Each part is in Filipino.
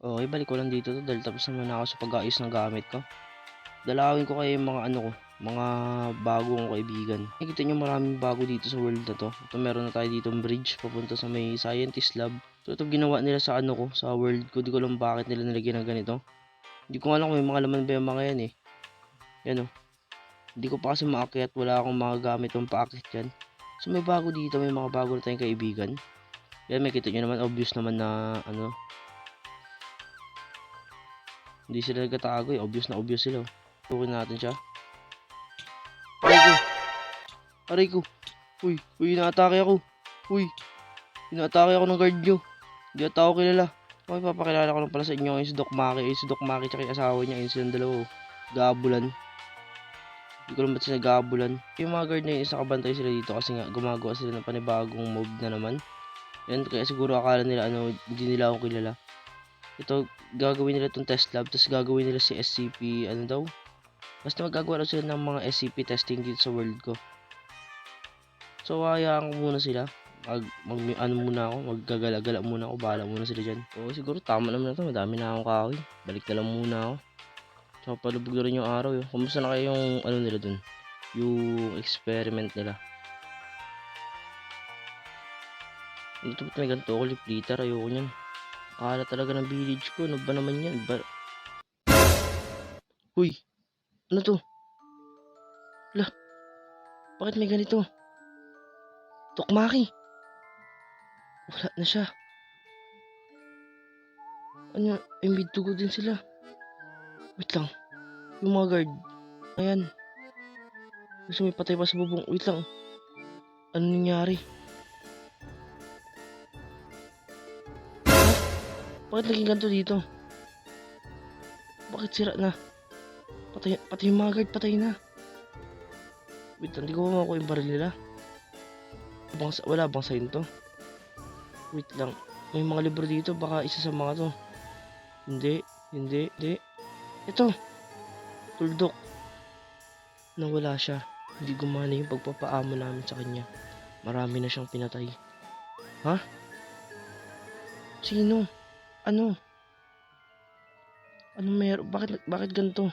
Okay, balik ko lang dito to dahil tapos naman ako sa pag-ayos ng gamit ko. Dalawin ko kayo yung mga ano ko, mga bago kong kaibigan. Nakikita nyo maraming bago dito sa world na to. Ito meron na tayo dito bridge papunta sa may scientist lab. So ito ginawa nila sa ano ko, sa world ko. Di ko alam bakit nila nilagyan ng ganito. Hindi ko alam kung may mga laman ba yung mga yan eh. Yan o. Hindi ko pa kasi maakyat, wala akong mga gamit pang paakyat yan. So may bago dito, may mga bago na tayong kaibigan. Yan, may kita nyo naman, obvious naman na ano, hindi sila nagkatago eh. Obvious na obvious sila. Tukin natin siya. Aray ko! Aray ko! Uy! Uy! Inaatake ako! Uy! Inaatake ako ng guard nyo. Hindi ata ako kilala. Okay, papakilala ko lang pala sa inyo ngayon si Doc Maki. Eh, si Doc Maki tsaka yung asawa niya. Yun silang dalawa. oh. Gabulan. Hindi ko lang ba't sila gabulan. Yung mga guard na yun, isa kabantay sila dito kasi nga gumagawa sila ng panibagong mob na naman. Yan, kaya siguro akala nila ano, hindi nila ako kilala. Ito, gagawin nila itong test lab, tapos gagawin nila si SCP, ano daw? Basta magagawa sila ng mga SCP testing dito sa world ko. So, hayaan ko muna sila. Mag, mag ano muna ako, maggagala-gala muna ako, bahala muna sila dyan. Oo, siguro tama naman na to, madami na akong kahoy. Balik na lang muna ako. Tsaka palubog na rin yung araw yun. Kumusta na kayo yung, ano nila dun? Yung experiment nila. Ano to, ba't may ganito ako, lipliter, ayoko nyan. Akala talaga ng village ko. Ano ba naman yan? Ba... Uy! Ano to? Lah! Bakit may ganito? Tokmaki! Wala na siya. Ano? Imbid dugo din sila. Wait lang. Yung mga guard. Ayan. Gusto may patay pa sa bubong. Wait lang. Ano nangyari? Bakit naging ganito dito? Bakit sira na? Patay, patay yung mga guard, patay na. Wait, hindi ko pa makuha yung baril nila. Bang, wala bang sign to? Wait lang. May mga libro dito, baka isa sa mga to. Hindi, hindi, hindi. Ito. Tuldok. Nawala siya. Hindi gumana yung pagpapaamo namin sa kanya. Marami na siyang pinatay. Ha? Sino? Ano? Ano meron? Bakit, bakit ganito?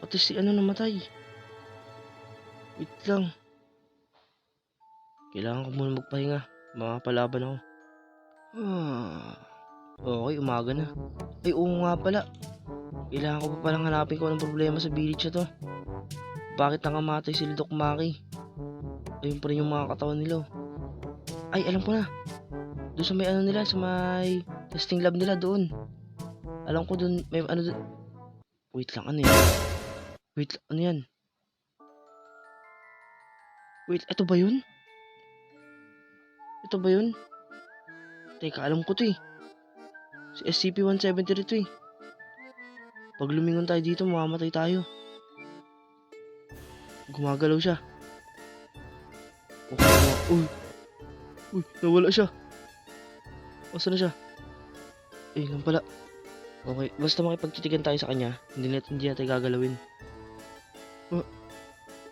Pati si ano namatay. Wait lang. Kailangan ko muna magpahinga. Makapalaban ako. Ah. Okay, umaga na. Ay, oo nga pala. Kailangan ko pa palang hanapin ko anong problema sa village na to. Bakit nangamatay si Doc Maki? Ayun pa rin yung mga katawan nila. oh. Ay, alam ko na. Doon sa may ano nila, sa may testing lab nila doon. Alam ko doon, may ano doon. Wait lang, ano yan? Wait, ano yan? Wait, ito ba yun? Ito ba yun? Teka, alam ko to eh. Si SCP-173 to eh. Pag lumingon tayo dito, mamamatay tayo. Gumagalaw siya. Uy! Uy, nawala siya. Asa na siya? Eh, lang pala. Okay, basta makipagtitigan tayo sa kanya, hindi natin hindi natin gagalawin. Oh,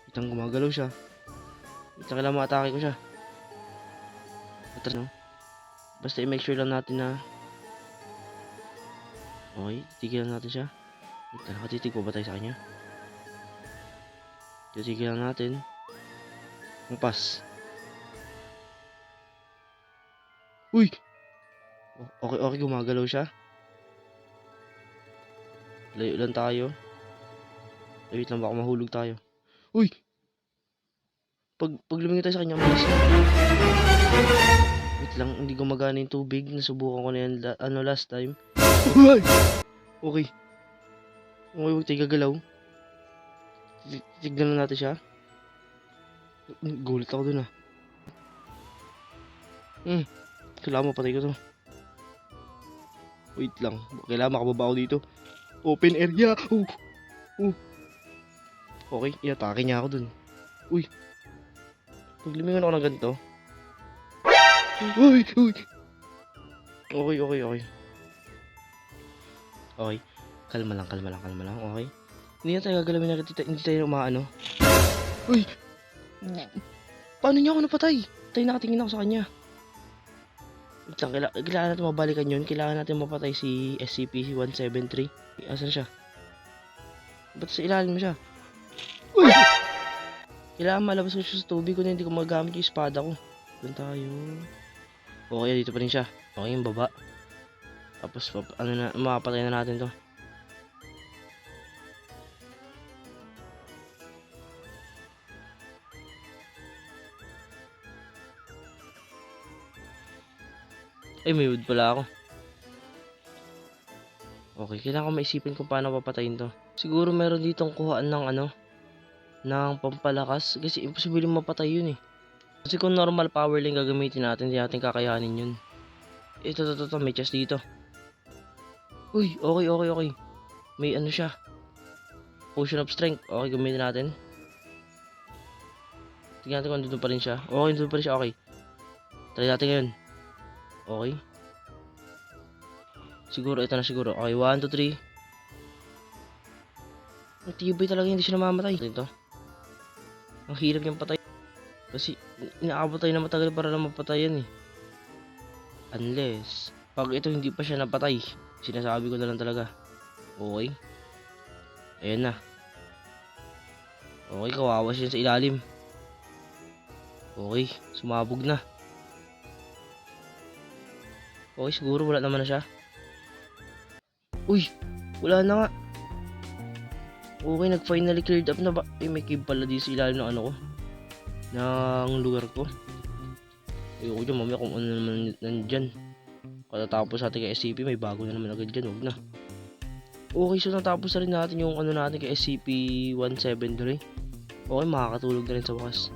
itang gumagalaw siya. Ito kailangan ma-atake ko siya. Atras, no? Basta i-make sure lang natin na Okay, titigilan natin siya. Wait, nakatitig pa ba tayo sa kanya? Titigilan natin. Magpas. Uy! Okay, okay, gumagalaw siya. Layo lang tayo. Ay, wait lang, baka mahulog tayo. Uy! Pag, pag tayo sa kanya, malis na. Wait lang, hindi gumagana yung tubig. Nasubukan ko na yan, la- ano, last time. Uy! Okay. Okay, huwag tayo gagalaw. Ti- Tignan na natin siya. Gulat ako dun ah. Hmm. Kailangan mapatay ko to. Wait lang. Kailangan makababa ako dito. Open area. Oh. Oh. Okay, iatake niya ako dun. Uy. Pag lumingon ako ng ganito. Uy, uy. Okay, okay, okay. Okay. Kalma lang, kalma lang, kalma lang. Okay. Hindi na tayo gagalawin na tayo, hindi tayo umaano. Uy! Paano niya ako napatay? Tayo nakatingin ako sa kanya. Lang, kaila- kailangan natin mabalikan yun. Kailangan natin mapatay si SCP-173. Asan siya? Ba't sa ilalim mo siya? Uy! Kailangan malabas ko siya sa tubig ko hindi ko magamit yung espada ko. Doon tayo. Okay, dito pa rin siya. Okay, yung baba. Tapos, ano na, mapapatay na natin to. Ay, may wood pala ako. Okay, kailangan ko maisipin kung paano papatayin to. Siguro meron ditong kuhaan ng ano, ng pampalakas. Kasi imposible mapatay yun eh. Kasi kung normal power lang gagamitin natin, hindi natin kakayanin yun. Ito, ito, ito, may chest dito. Uy, okay, okay, okay. May ano siya. Potion of strength. Okay, gamitin natin. Tingnan natin kung nandun pa rin siya. Okay, nandun pa rin siya, okay. Try natin ngayon. Okay. Siguro, ito na siguro. Okay, 1, 2, 3. Ang tibay talaga, hindi siya namamatay. Ito. Ang hirap niyang patay. Kasi, inaabot tayo na matagal para lang mapatay yan eh. Unless, pag ito hindi pa siya napatay, sinasabi ko na lang talaga. Okay. Ayan na. Okay, kawawa siya sa ilalim. Okay, sumabog na. Okay, siguro wala naman na siya. Uy, wala na nga. Okay, nag-finally cleared up na ba? Eh, may cave pala di sa ilalim ng ano ko. Ng lugar ko. Ayoko dyan, mamaya kung ano naman nandyan. Katatapos natin kay SCP, may bago na naman agad dyan, huwag na. Okay, so natapos na rin natin yung ano natin kay SCP-173. Okay, makakatulog na rin sa wakas.